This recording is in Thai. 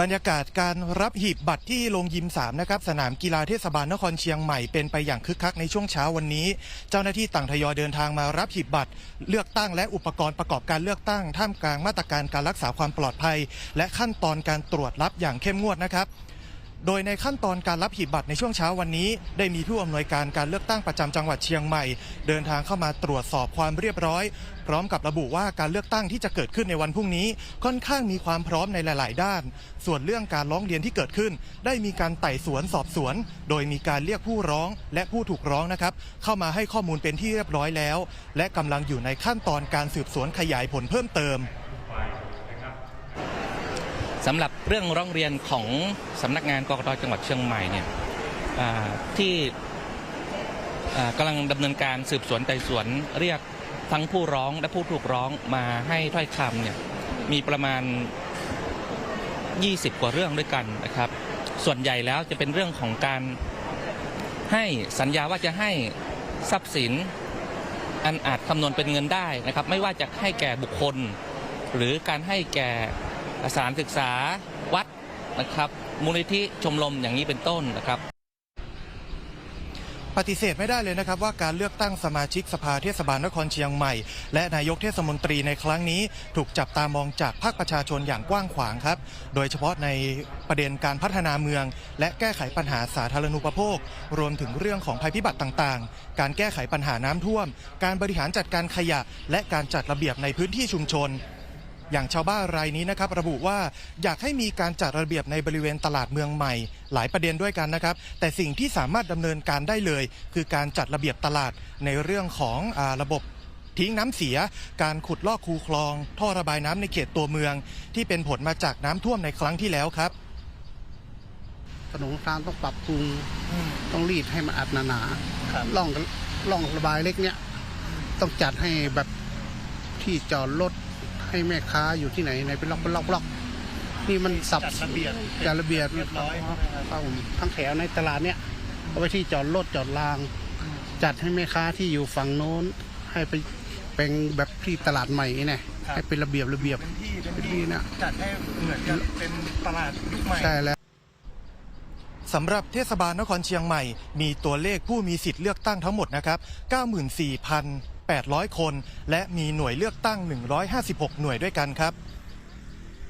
บรรยากาศการรับหีบบัตรที่โรงยิม3นะครับสนามกีฬาเทศบาลนครเชียงใหม่เป็นไปอย่างคึกคักในช่วงเช้าวันนี้ เจ้าหน้าที่ต่างทยอยเดินทางมารับหีบบัตร เลือกตั้งและอุปกรณ์ประกอบการเลือกตั้ง ท่ามกลางมาตรการการรักษาความปลอดภัย และขั้นตอนการตรวจรับอย่างเข้มงวดนะครับ โดยในขั้นตอนการรับหีบบัตรในช่วงเช้าวันนี้ ได้มีผู้อำนวยการการเลือกตั้งประจำจังหวัดเชียงใหม่ เดินทางเข้ามาตรวจสอบความเรียบร้อย พร้อมกับระบุว่าการเลือกตั้งที่จะเกิดขึ้นในวันพรุ่งนี้ ค่อนข้างมีความพร้อมในหลาย ๆ ด้าน ส่วนเรื่องการร้องเรียนที่เกิดขึ้น ได้มีการไต่สวนสอบสวน โดยมีการเรียกผู้ร้องและผู้ถูกร้องนะครับเข้ามาให้ข้อมูลเป็นที่เรียบร้อยแล้ว และกำลังอยู่ในขั้นตอนการสืบสวนขยายผลเพิ่มเติม สำหรับเรื่องร้องเรียนของสำนักงานกกตจังหวัดเชียงใหม่เนี่ยที่กำลังดำเนินการสืบสวนไต่สวนเรียกทั้งผู้ร้องและผู้ถูกร้องมาให้ถ้อยคำเนี่ยมีประมาณ 20 กว่าเรื่องด้วยกันนะครับ ส่วนใหญ่แล้วจะเป็นเรื่องของการให้สัญญาว่าจะให้ทรัพย์สินอันอาจคำนวณเป็นเงินได้นะครับ ไม่ว่าจะให้แก่บุคคล หรือการให้แก่ สถานศึกษาวัดนะครับ มูลนิธิชมรมอย่างนี้เป็นต้นนะครับ ปฏิเสธไม่ได้เลยนะครับว่าการเลือกตั้งสมาชิกสภาเทศบาลนครเชียงใหม่ และนายกเทศมนตรีในครั้งนี้ ถูกจับตามองจากภาคประชาชนอย่างกว้างขวางครับ โดยเฉพาะในประเด็นการพัฒนาเมือง และแก้ไขปัญหาสาธารณูปโภค รวมถึงเรื่องของภัยพิบัติต่างๆ การแก้ไขปัญหาน้ำท่วม การบริหารจัดการขยะ และการจัดระเบียบในพื้นที่ชุมชน อย่างชาวบ้านรายนี้นะครับระบุว่าอยากให้มีการจัดระเบียบในบริเวณตลาดเมืองใหม่ หลายประเด็นด้วยกันนะครับ แต่สิ่งที่สามารถดำเนินการได้เลย คือการจัดระเบียบตลาดในเรื่องของอาระบบทิ้งน้ำเสีย การขุดลอกคูคลอง ท่อระบายน้ำในเขตตัวเมือง ที่เป็นผลมาจากน้ำท่วมในครั้งที่แล้วครับถนนทางต้องปรับปรุงต้องรีดให้มันอัดหนาๆร่องร่องระบายเล็กเนี้ยต้องจัดให้แบบที่จอดรถ ให้แม่ค้าอยู่ที่ไหนไหนเป็นล็อกเป็นล็อกเป็นล็อกนี่มันสับจัดระเบียบจัดระเบียบเรียบร้อยใช่ไหมครับครับผมทั้งแถวในตลาดเนี้ยเอาไปที่จอดรถจอดราง จัดให้แม่ค้าที่อยู่ฝั่งโน้น ให้ไปเป็นแบบที่ตลาดใหม่เนี่ยให้เป็นระเบียบระเบียบเป็นที่เป็นเป็นที่ที่นะจัดให้เหมือนกับเป็นตลาดยุคใหม่ใช่แล้วสำหรับเทศบาลนครเชียงใหม่ มีตัวเลขผู้มีสิทธิ์เลือกตั้งทั้งหมดนะครับ 800 คน และมีหน่วยเลือกตั้ง 156 หน่วยด้วยกันครับ